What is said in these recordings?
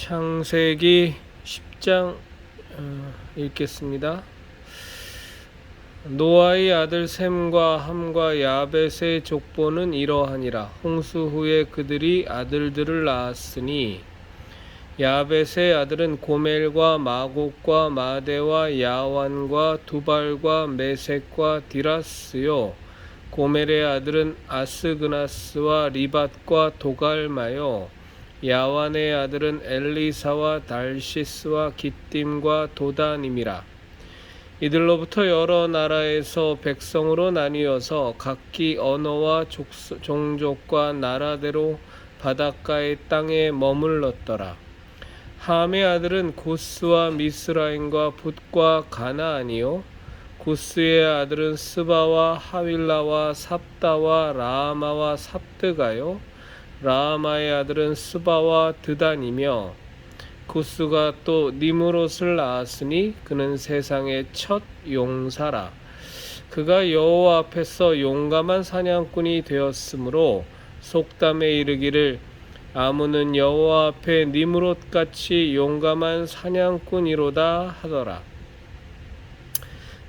창세기 10장 어, 읽겠습니다. 노아의 아들 셈과 함과 야벳의 족보는 이러하니라. 홍수 후에 그들이 아들들을 낳았으니 야벳의 아들은 고멜과 마곡과 마대와 야완과 두발과 메색과 디라스요. 고멜의 아들은 아스그나스와 리밧과 도갈마요. 야완의 아들은 엘리사와 달시스와 기띔과 도다님이라. 이들로부터 여러 나라에서 백성으로 나뉘어서 각기 언어와 족소, 종족과 나라대로 바닷가의 땅에 머물렀더라. 함의 아들은 고스와 미스라임과 붓과 가나안이요. 고스의 아들은 스바와 하윌라와 삽다와 라마와 삽드가요. 라마의 아들은 스바와 드단이며 구스가 또 니무롯을 낳았으니 그는 세상의 첫 용사라. 그가 여호와 앞에서 용감한 사냥꾼이 되었으므로 속담에 이르기를 아무는 여호와 앞에 니무롯 같이 용감한 사냥꾼이로다 하더라.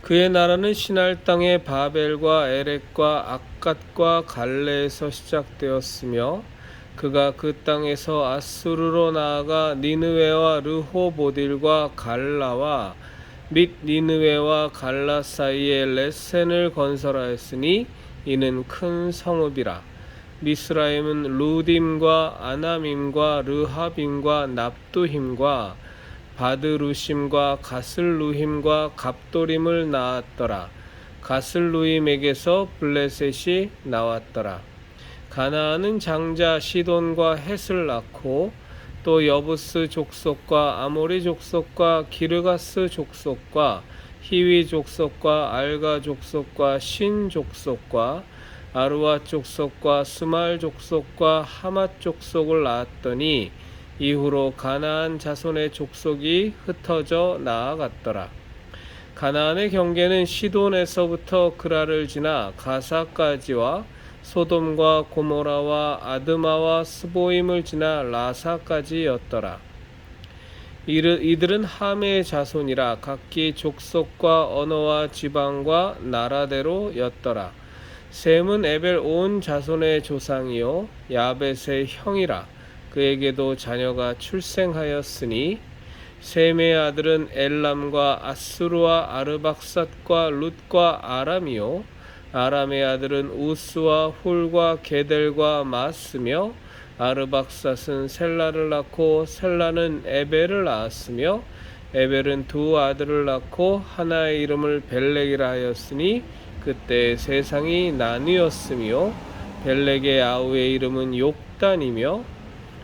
그의 나라는 신할 땅의 바벨과 에렉과 악갓과 갈레에서 시작되었으며 그가 그 땅에서 아수르로 나아가 니느웨와 르호보딜과 갈라와 및 니느웨와 갈라 사이에 레센을 건설하였으니 이는 큰 성읍이라. 미스라임은 루딤과 아나밈과 르하빔과 납두힘과 바드루심과 가슬루힘과 갑도림을 낳았더라. 가슬루임에게서 블레셋이 나왔더라. 가나안은 장자 시돈과 헷을 낳고 또 여부스 족속과 아모리 족속과 기르가스 족속과 히위 족속과 알가 족속과 신 족속과 아루아 족속과 스말 족속과 하맛 족속을 낳았더니 이후로 가나안 자손의 족속이 흩어져 나아갔더라. 가나안의 경계는 시돈에서부터 그라를 지나 가사까지와 소돔과 고모라와 아드마와 스보임을 지나 라사까지였더라. 이들은 함의 자손이라 각기 족속과 언어와 지방과 나라대로였더라. 셈은 에벨 온 자손의 조상이요 야벳의 형이라. 그에게도 자녀가 출생하였으니 셈의 아들은 엘람과 아스루와 아르박삿과 룻과 아람이요 아람의 아들은 우스와 훌과 게델과 마스며 아르박삿은 셀라를 낳고 셀라는 에벨을 낳았으며 에벨은 두 아들을 낳고 하나의 이름을 벨렉이라 하였으니 그때 세상이 나뉘었으며 벨렉의 아우의 이름은 욕단이며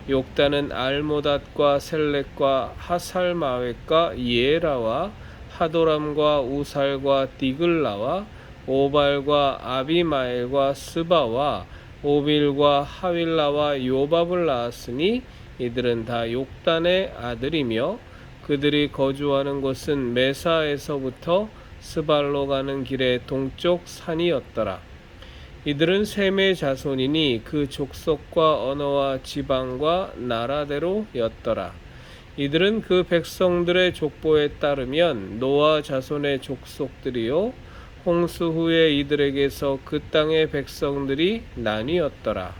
욕단은 알모닷과 셀렉과 하살마웻과 예라와 하도람과 우살과 디글라와 오발과 아비마엘과 스바와 오빌과 하윌라와 요밥을 낳았으니 이들은 다 욕단의 아들이며 그들이 거주하는 곳은 메사에서부터 스발로 가는 길의 동쪽 산이었더라. 이들은 셈의 자손이니 그 족속과 언어와 지방과 나라대로였더라. 이들은 그 백성들의 족보에 따르면 노아 자손의 족속들이요 홍수 후에 이들에게서 그 땅의 백성들이 나뉘었더라.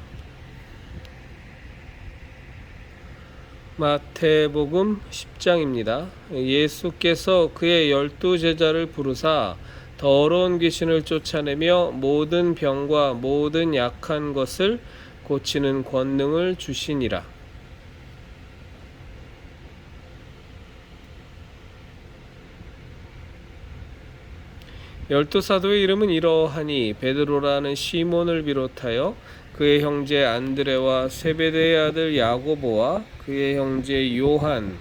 마태복음 10장입니다. 예수께서 그의 열두 제자를 부르사 더러운 귀신을 쫓아내며 모든 병과 모든 약한 것을 고치는 권능을 주시니라. 열두 사도의 이름은 이러하니 베드로라는 시몬을 비롯하여 그의 형제 안드레와 세베대의 아들 야고보와 그의 형제 요한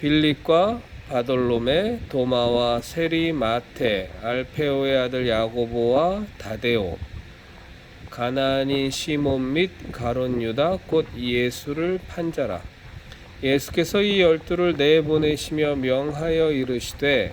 빌립과 바돌로메 도마와 세리 마테 알페오의 아들 야고보와 다데오 가나안인 시몬 및 가론 유다 곧 예수를 판자라. 예수께서 이 열두를 내보내시며 명하여 이르시되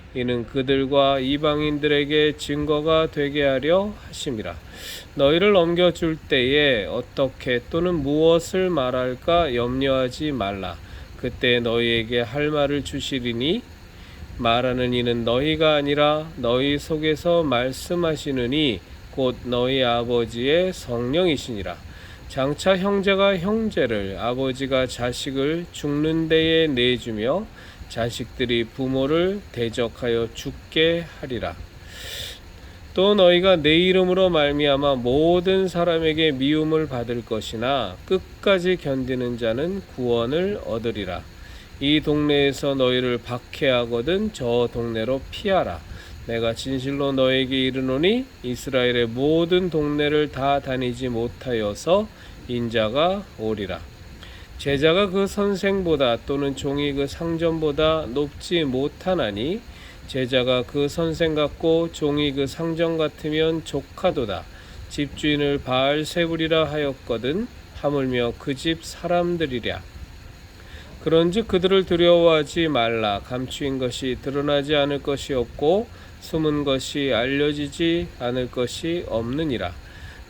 이는 그들과 이방인들에게 증거가 되게 하려 하심이라. 너희를 넘겨줄 때에 어떻게 또는 무엇을 말할까 염려하지 말라. 그때 너희에게 할 말을 주시리니 말하는 이는 너희가 아니라 너희 속에서 말씀하시느니 곧 너희 아버지의 성령이시니라. 장차 형제가 형제를 아버지가 자식을 죽는 데에 내주며 자식들이 부모를 대적하여 죽게 하리라. 또 너희가 내 이름으로 말미암아 모든 사람에게 미움을 받을 것이나 끝까지 견디는 자는 구원을 얻으리라. 이 동네에서 너희를 박해하거든 저 동네로 피하라. 내가 진실로 너에게 이르노니 이스라엘의 모든 동네를 다 다니지 못하여서 인자가 오리라. 제자가 그 선생보다 또는 종이 그 상전보다 높지 못하나니 제자가 그 선생 같고 종이 그 상전 같으면 조카도다. 집주인을 바알세불이라 하였거든 하물며 그 집 사람들이랴. 그런즉 그들을 두려워하지 말라. 감추인 것이 드러나지 않을 것이 없고 숨은 것이 알려지지 않을 것이 없느니라.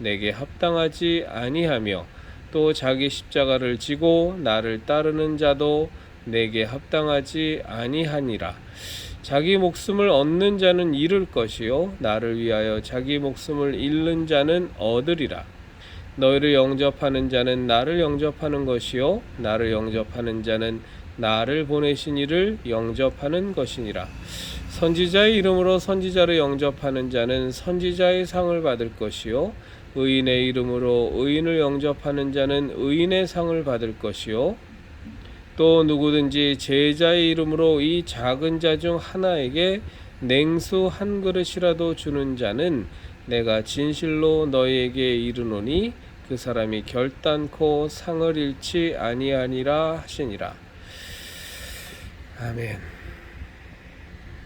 내게 합당하지 아니하며 또 자기 십자가를 지고 나를 따르는 자도 내게 합당하지 아니하니라. 자기 목숨을 얻는 자는 잃을 것이요 나를 위하여 자기 목숨을 잃는 자는 얻으리라. 너희를 영접하는 자는 나를 영접하는 것이요 나를 영접하는 자는 나를 보내신 이를 영접하는 것이니라. 선지자의 이름으로 선지자를 영접하는 자는 선지자의 상을 받을 것이요 의인의 이름으로 의인을 영접하는 자는 의인의 상을 받을 것이요 또 누구든지 제자의 이름으로 이 작은 자 중 하나에게 냉수 한 그릇이라도 주는 자는 내가 진실로 너희에게 이르노니 그 사람이 결단코 상을 잃지 아니하니라 하시니라. 아멘.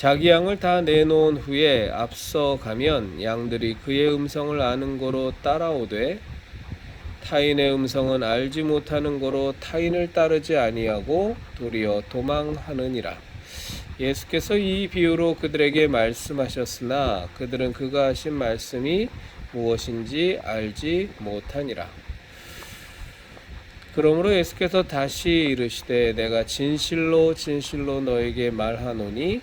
자기 양을 다 내놓은 후에 앞서 가면 양들이 그의 음성을 아는 거로 따라오되 타인의 음성은 알지 못하는 거로 타인을 따르지 아니하고 도리어 도망하느니라. 예수께서 이 비유로 그들에게 말씀하셨으나 그들은 그가 하신 말씀이 무엇인지 알지 못하니라. 그러므로 예수께서 다시 이르시되 내가 진실로 진실로 너에게 말하노니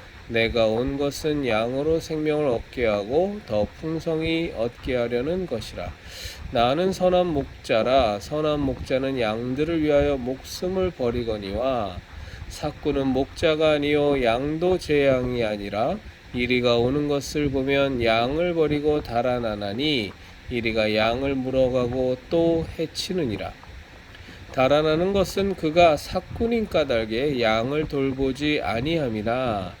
내가 온 것은 양으로 생명을 얻게 하고 더 풍성히 얻게 하려는 것이라. 나는 선한 목자라. 선한 목자는 양들을 위하여 목숨을 버리거니와 사꾸는 목자가 아니요 양도 제 양이 아니라 이리가 오는 것을 보면 양을 버리고 달아나나니 이리가 양을 물어가고 또 해치느니라. 달아나는 것은 그가 사꾼인 까닭에 양을 돌보지 아니함이라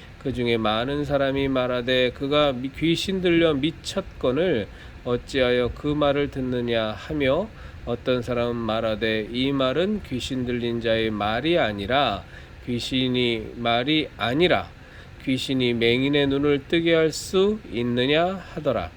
그 중에 많은 사람이 말하되 그가 귀신 들려 미쳤건을 어찌하여 그 말을 듣느냐 하며 어떤 사람은 말하되 이 말은 귀신 들린 자의 말이 아니라 귀신이 말이 아니라 귀신이 맹인의 눈을 뜨게 할 수 있느냐 하더라.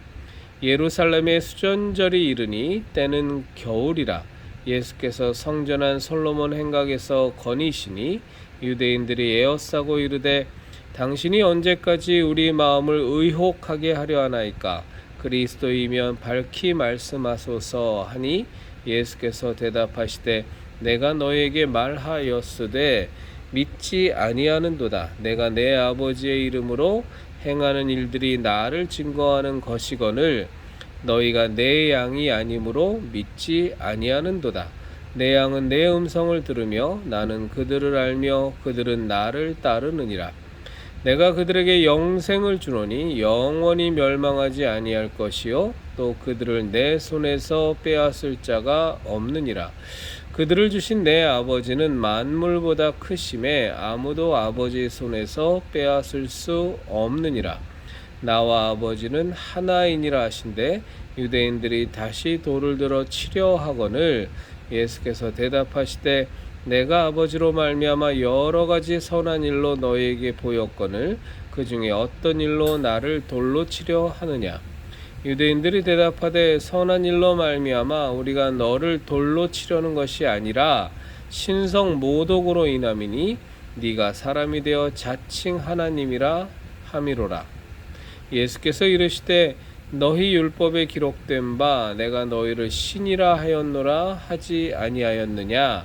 예루살렘의 수전절이 이르니 때는 겨울이라 예수께서 성전한 솔로몬 행각에서 거니시니 유대인들이 에어싸고 이르되 당신이 언제까지 우리 마음을 의혹하게 하려 하나이까? 그리스도이면 밝히 말씀하소서 하니 예수께서 대답하시되 내가 너에게 말하였으되 믿지 아니하는도다. 내가 내 아버지의 이름으로 행하는 일들이 나를 증거하는 것이거늘 너희가 내 양이 아니므로 믿지 아니하는도다. 내 양은 내 음성을 들으며 나는 그들을 알며 그들은 나를 따르느니라 내가 그들에게 영생을 주노니 영원히 멸망하지 아니할 것이요. 또 그들을 내 손에서 빼앗을 자가 없느니라. 그들을 주신 내 아버지는 만물보다 크심에 아무도 아버지 손에서 빼앗을 수 없느니라. 나와 아버지는 하나이니라 하신데 유대인들이 다시 돌을 들어 치려 하거늘 예수께서 대답하시되 내가 아버지로 말미암아 여러 가지 선한 일로 너희에게 보였거늘 그 중에 어떤 일로 나를 돌로 치려 하느냐? 유대인들이 대답하되 선한 일로 말미암아 우리가 너를 돌로 치려는 것이 아니라 신성 모독으로 인함이니 네가 사람이 되어 자칭 하나님이라 함이로라. 예수께서 이르시되 너희 율법에 기록된 바 내가 너희를 신이라 하였노라 하지 아니하였느냐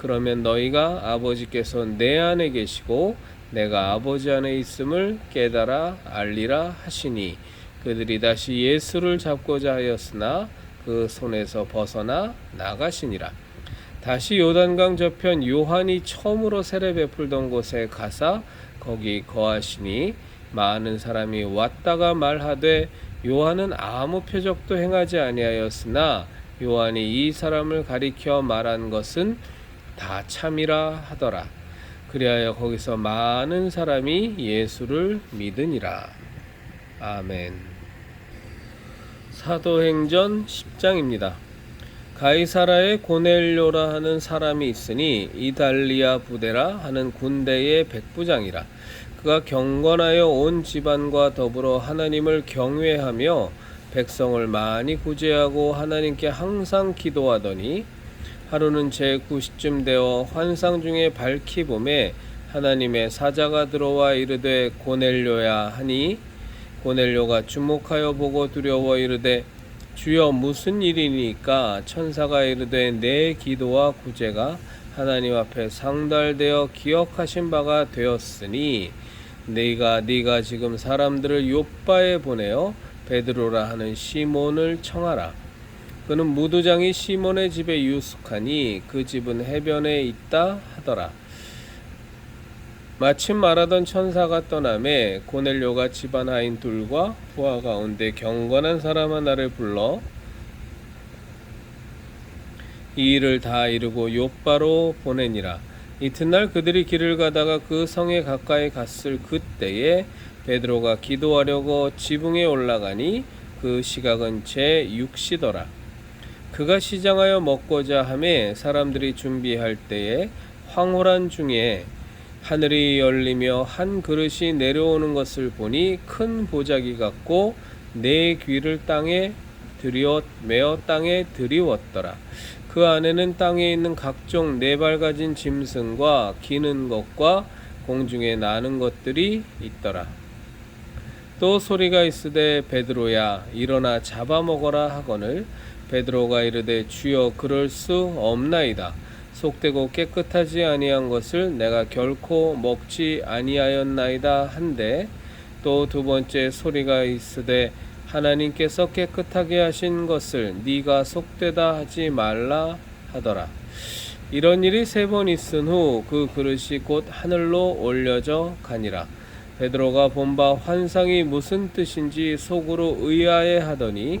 그러면 너희가 아버지께서 내 안에 계시고 내가 아버지 안에 있음을 깨달아 알리라 하시니 그들이 다시 예수를 잡고자 하였으나 그 손에서 벗어나 나가시니라. 다시 요단강 저편 요한이 처음으로 세례 베풀던 곳에 가사 거기 거하시니 많은 사람이 왔다가 말하되 요한은 아무 표적도 행하지 아니하였으나 요한이 이 사람을 가리켜 말한 것은 다 참이라 하더라. 그리하여 거기서 많은 사람이 예수를 믿으니라. 아멘. 사도행전 10장입니다. 가이사라에 고넬료라 하는 사람이 있으니 이달리아 부대라 하는 군대의 백부장이라. 그가 경건하여 온 집안과 더불어 하나님을 경외하며 백성을 많이 구제하고 하나님께 항상 기도하더니 하루는 제 9시쯤 되어 환상 중에 밝히 봄에 하나님의 사자가 들어와 이르되 고넬료야 하니? 고넬료가 주목하여 보고 두려워 이르되 주여 무슨 일이니까 천사가 이르되 내 기도와 구제가 하나님 앞에 상달되어 기억하신 바가 되었으니 네가 네가 지금 사람들을 요바에 보내어 베드로라 하는 시몬을 청하라 그는 무도장이 시몬의 집에 유숙하니 그 집은 해변에 있다 하더라. 마침 말하던 천사가 떠남에 고넬료가 집안 하인 둘과 부하 가운데 경건한 사람 하나를 불러 이 일을 다 이루고 요바로 보내니라. 이튿날 그들이 길을 가다가 그 성에 가까이 갔을 그때에 베드로가 기도하려고 지붕에 올라가니 그 시각은 제 6시더라. 그가 시장하여 먹고자 함에 사람들이 준비할 때에 황홀한 중에 하늘이 열리며 한 그릇이 내려오는 것을 보니 큰 보자기 같고 네 귀를 땅에 들이었 메어 땅에 들이웠더라. 그 안에는 땅에 있는 각종 네 발 가진 짐승과 기는 것과 공중에 나는 것들이 있더라. 또 소리가 있으되 베드로야 일어나 잡아먹어라 하거늘 베드로가 이르되 주여 그럴 수 없나이다. 속되고 깨끗하지 아니한 것을 내가 결코 먹지 아니하였나이다 한데 또 두 번째 소리가 있으되 하나님께서 깨끗하게 하신 것을 네가 속되다 하지 말라 하더라. 이런 일이 세 번 있은 후 그 그릇이 곧 하늘로 올려져 가니라. 베드로가 본 바 환상이 무슨 뜻인지 속으로 의아해 하더니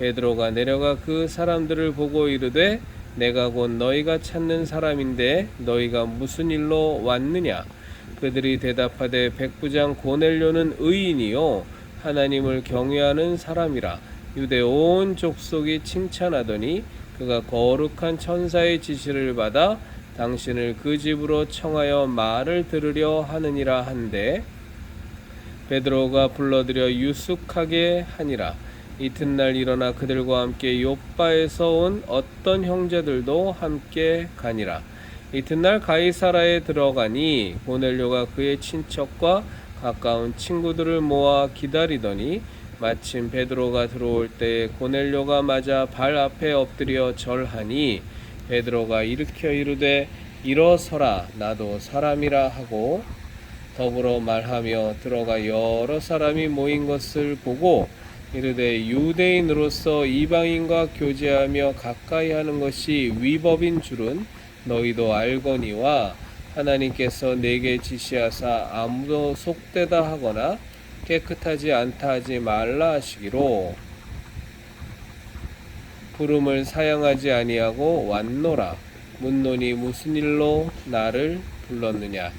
베드로가 내려가 그 사람들을 보고 이르되 내가 곧 너희가 찾는 사람인데 너희가 무슨 일로 왔느냐? 그들이 대답하되 백부장 고넬료는 의인이요 하나님을 경외하는 사람이라. 유대 온 족속이 칭찬하더니 그가 거룩한 천사의 지시를 받아 당신을 그 집으로 청하여 말을 들으려 하느니라 한데 베드로가 불러들여 유숙하게 하니라 이튿날 일어나 그들과 함께 요바에서 온 어떤 형제들도 함께 가니라. 이튿날 가이사라에 들어가니 고넬료가 그의 친척과 가까운 친구들을 모아 기다리더니 마침 베드로가 들어올 때에 고넬료가 맞아 발 앞에 엎드려 절하니 베드로가 일으켜 이르되 일어서라 나도 사람이라 하고 더불어 말하며 들어가 여러 사람이 모인 것을 보고 이르되 유대인으로서 이방인과 교제하며 가까이 하는 것이 위법인 줄은 너희도 알거니와 하나님께서 내게 지시하사 아무도 속되다 하거나 깨끗하지 않다 하지 말라 하시기로. 부름을 사양하지 아니하고 왔노라. 묻노니 무슨 일로 나를 불렀느냐?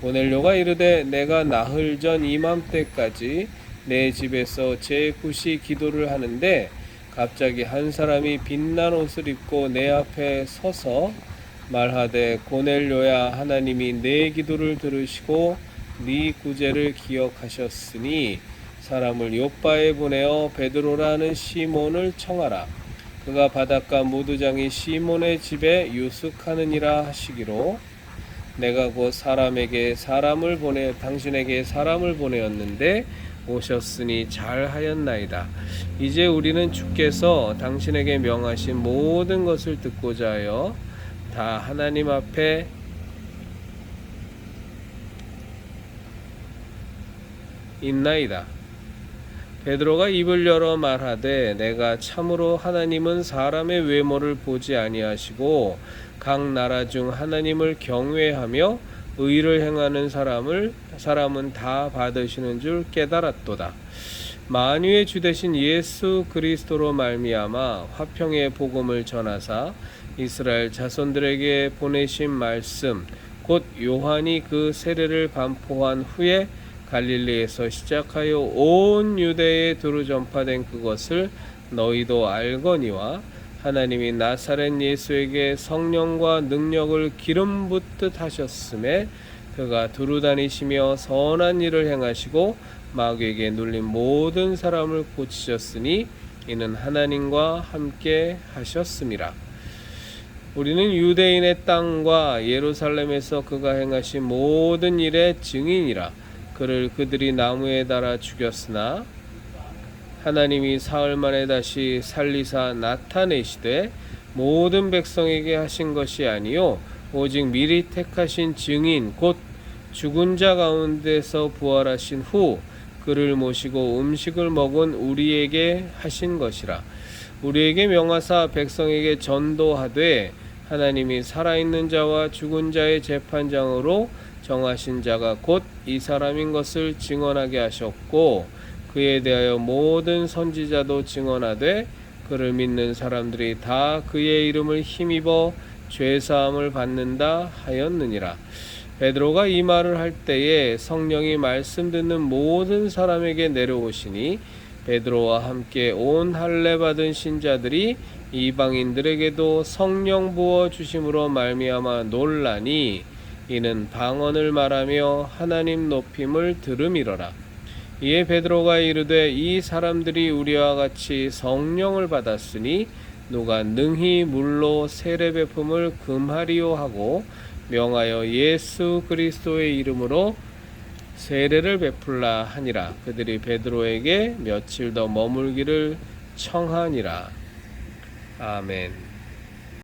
고넬료가 이르되 내가 나흘 전 이맘때까지 내 집에서 제 굿이 기도를 하는데 갑자기 한 사람이 빛난 옷을 입고 내 앞에 서서 말하되 고넬료야 하나님이 내 기도를 들으시고 네 구제를 기억하셨으니 사람을 요바에 보내어 베드로라는 시몬을 청하라. 그가 바닷가 모두장이 시몬의 집에 유숙하느니라 하시기로 내가 곧 사람에게 사람을 보내 당신에게 사람을 보내었는데 오셨으니 잘 하였나이다. 이제 우리는 주께서 당신에게 명하신 모든 것을 듣고자 하여 다 하나님 앞에 있나이다. 베드로가 입을 열어 말하되 내가 참으로 하나님은 사람의 외모를 보지 아니하시고 각 나라 중 하나님을 경외하며 의를 행하는 사람을 사람은 다 받으시는 줄 깨달았도다. 만유의 주 되신 예수 그리스도로 말미암아 화평의 복음을 전하사 이스라엘 자손들에게 보내신 말씀 곧 요한이 그 세례를 반포한 후에 갈릴리에서 시작하여 온 유대에 두루 전파된 그것을 너희도 알거니와 하나님이 나사렛 예수에게 성령과 능력을 기름 붓듯 하셨음에 그가 두루 다니시며 선한 일을 행하시고 마귀에게 눌린 모든 사람을 고치셨으니 이는 하나님과 함께 하셨음이라. 우리는 유대인의 땅과 예루살렘에서 그가 행하신 모든 일의 증인이라. 그를 그들이 나무에 달아 죽였으나 하나님이 사흘 만에 다시 살리사 나타내시되 모든 백성에게 하신 것이 아니요 오직 미리 택하신 증인 곧 죽은 자 가운데서 부활하신 후 그를 모시고 음식을 먹은 우리에게 하신 것이라. 우리에게 명하사 백성에게 전도하되 하나님이 살아있는 자와 죽은 자의 재판장으로 정하신 자가 곧 이 사람인 것을 증언하게 하셨고 그에 대하여 모든 선지자도 증언하되 그를 믿는 사람들이 다 그의 이름을 힘입어 죄 사함을 받는다 하였느니라. 베드로가 이 말을 할 때에 성령이 말씀 듣는 모든 사람에게 내려오시니 베드로와 함께 온 할례 받은 신자들이 이방인들에게도 성령 부어 주심으로 말미암아 놀라니 이는 방언을 말하며 하나님 높임을 들음이로라. 이에 베드로가 이르되 이 사람들이 우리와 같이 성령을 받았으니 누가 능히 물로 세례 베품을 금하리요 하고 명하여 예수 그리스도의 이름으로 세례를 베풀라 하니라 그들이 베드로에게 며칠 더 머물기를 청하니라 아멘.